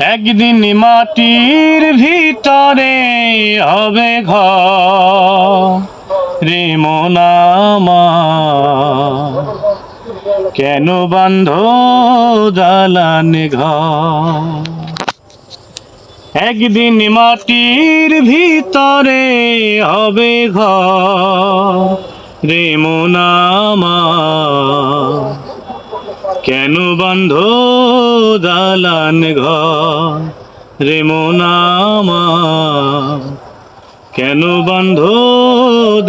একদিন মাটির ভিতরে হবে ঘর। রে মোনামা কেন বান্ধ দালান ঘর? একদিন মাটির ভিতরে হবে ঘর। রে মোনামা কেন বন্ধ দালান ঘর রে মোনামা কেন বন্ধ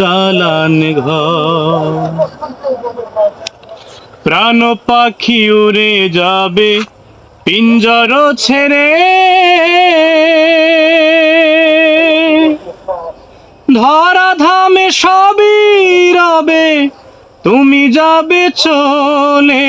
দালান প্রাণ পাখি উড়ে যাবে, পিঞ্জর ছেড়ে। ধরা ধামে সবই রবে, তুমি যাবে চলে।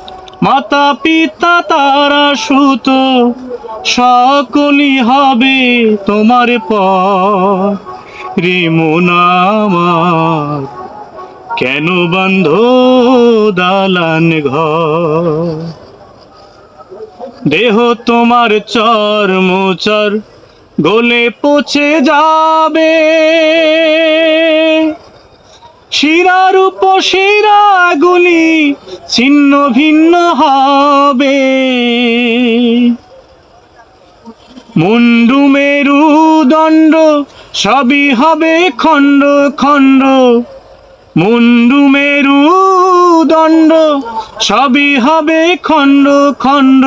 মাতা পিতা তারা সুত, সকলই হবে তোমার পর রে কেন বন্ধ দালান দেহ তোমার চর্মচর গলে পচে যাবে। শিরার উপশিরাগুলি ছিন্ন ভিন্ন হবে। মুন্ডু মেরু দণ্ড, সবই হবে খণ্ড খণ্ড। মুন্ডু মেরু দণ্ড, সবই হবে খণ্ড খণ্ড।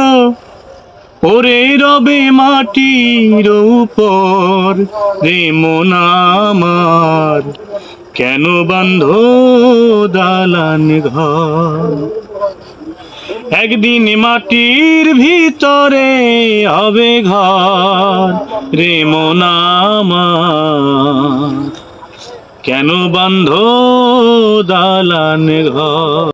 ওরে রবে মাটির উপর রে মোনামার কেন বন্ধ দালান ঘর? একদিন মাটির ভিতরে হবে ঘর রে মোনামার কেন বন্ধ দালান ঘর?